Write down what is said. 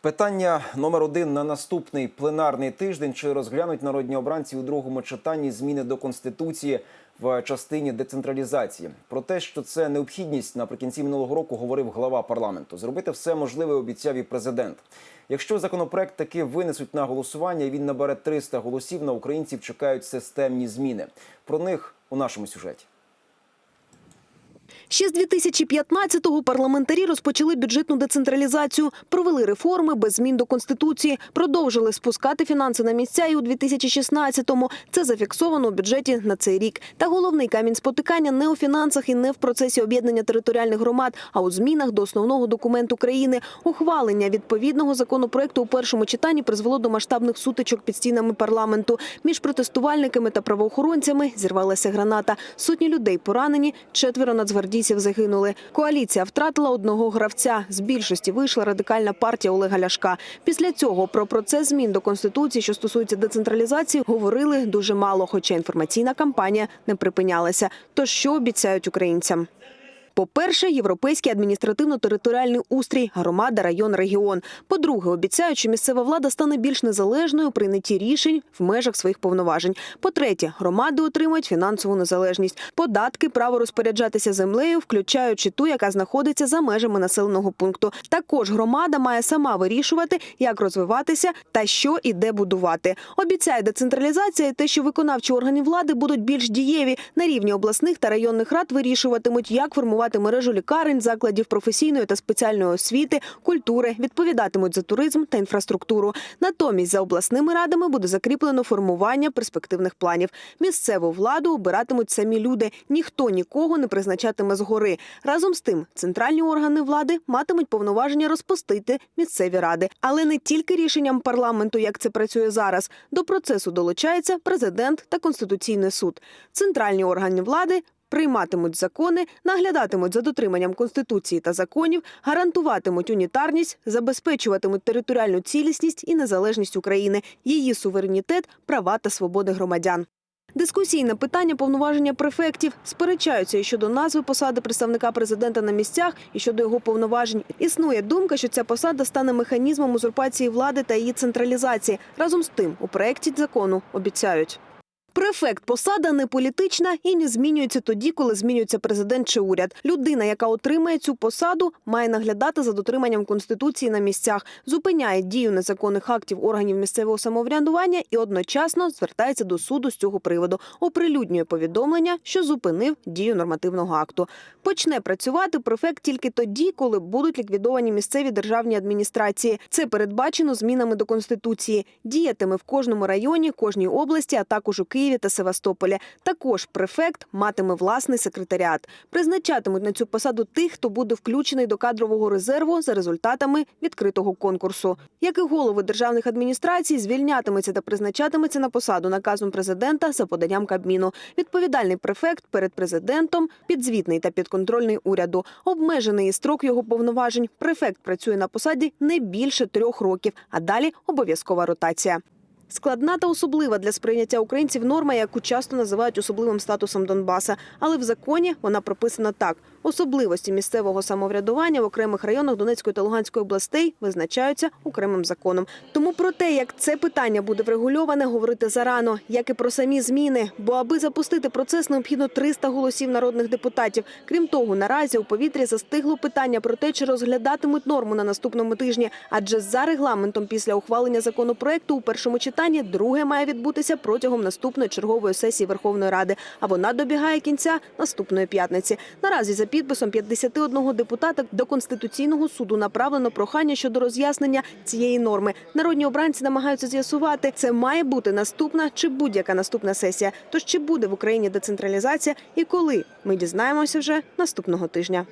Питання номер один на наступний пленарний тиждень: чи розглянуть народні обранці у другому читанні зміни до конституції в частині децентралізації? Про те, що це необхідність наприкінці минулого року, говорив глава парламенту. Зробити все можливе обіцяв і президент. Якщо законопроект таки винесуть на голосування, і він набере 300 голосів, на українців чекають системні зміни. Про них у нашому сюжеті. Ще з 2015-го парламентарі розпочали бюджетну децентралізацію, провели реформи без змін до конституції, продовжили спускати фінанси на місця. І у 2016-му це зафіксовано у бюджеті на цей рік. Та головний камінь спотикання не у фінансах і не в процесі об'єднання територіальних громад, а у змінах до основного документу країни. Ухвалення відповідного законопроекту у першому читанні призвело до масштабних сутичок під стінами парламенту. Між протестувальниками та правоохоронцями зірвалася граната. Сотні людей поранені, четверо нацгвардійців загинули. Коаліція втратила одного гравця. З більшості вийшла радикальна партія Олега Ляшка. Після цього про процес змін до конституції, що стосується децентралізації, говорили дуже мало, хоча інформаційна кампанія не припинялася. Тож що обіцяють українцям? По-перше, європейський адміністративно-територіальний устрій, громада, район, регіон. По-друге, обіцяють, що місцева влада стане більш незалежною у прийнятті рішень в межах своїх повноважень. По-третє, громади отримують фінансову незалежність. Податки, право розпоряджатися землею, включаючи ту, яка знаходиться за межами населеного пункту. Також громада має сама вирішувати, як розвиватися та що і де будувати. Обіцяє децентралізація і те, що виконавчі органи влади будуть більш дієві на рівні обласних та районних рад вирішуватимуть, як формувати мережу лікарень, закладів професійної та спеціальної освіти, культури, відповідатимуть за туризм та інфраструктуру. Натомість за обласними радами буде закріплено формування перспективних планів. Місцеву владу обиратимуть самі люди. Ніхто нікого не призначатиме згори. Разом з тим, центральні органи влади матимуть повноваження розпустити місцеві ради, але не тільки рішенням парламенту, як це працює зараз. До процесу долучається президент та конституційний суд. Центральні органи влади прийматимуть закони, наглядатимуть за дотриманням конституції та законів, гарантуватимуть унітарність, забезпечуватимуть територіальну цілісність і незалежність України, її суверенітет, права та свободи громадян. Дискусійне питання повноваження префектів сперечаються і щодо назви посади представника президента на місцях, і щодо його повноважень. Існує думка, що ця посада стане механізмом узурпації влади та її централізації. Разом з тим, у проєкті закону обіцяють. Префект посада не політична і не змінюється тоді, коли змінюється президент чи уряд. Людина, яка отримає цю посаду, має наглядати за дотриманням конституції на місцях, зупиняє дію незаконних актів органів місцевого самоврядування і одночасно звертається до суду з цього приводу, оприлюднює повідомлення, що зупинив дію нормативного акту. Почне працювати префект тільки тоді, коли будуть ліквідовані місцеві державні адміністрації. Це передбачено змінами до конституції. Діятиме в кожному районі, кожній області, а також у Києві та Севастополі. Також префект матиме власний секретаріат. Призначатимуть на цю посаду тих, хто буде включений до кадрового резерву за результатами відкритого конкурсу. Як і голови державних адміністрацій, звільнятиметься та призначатиметься на посаду наказом президента за поданням Кабміну. Відповідальний префект перед президентом, підзвітний та підконтрольний уряду. Обмежений строк його повноважень. Префект працює на посаді не більше трьох років, а далі обов'язкова ротація. Складна та особлива для сприйняття українців норма, яку часто називають особливим статусом Донбаса. Але в законі вона прописана так: особливості місцевого самоврядування в окремих районах Донецької та Луганської областей визначаються окремим законом. Тому про те, як це питання буде врегульоване, говорити зарано, як і про самі зміни. Бо аби запустити процес, необхідно 300 голосів народних депутатів. Крім того, наразі у повітрі застигло питання про те, чи розглядатимуть норму на наступному тижні. Адже за регламентом після ухвалення законопроекту у першому читанні друге має відбутися протягом наступної чергової сесії Верховної Ради. А вона добігає кінця наступної п'ятниці. Наразі за підписом 51 депутата до конституційного суду направлено прохання щодо роз'яснення цієї норми. Народні обранці намагаються з'ясувати, це має бути наступна чи будь-яка наступна сесія. Тож чи буде в Україні децентралізація і коли ми дізнаємося вже наступного тижня.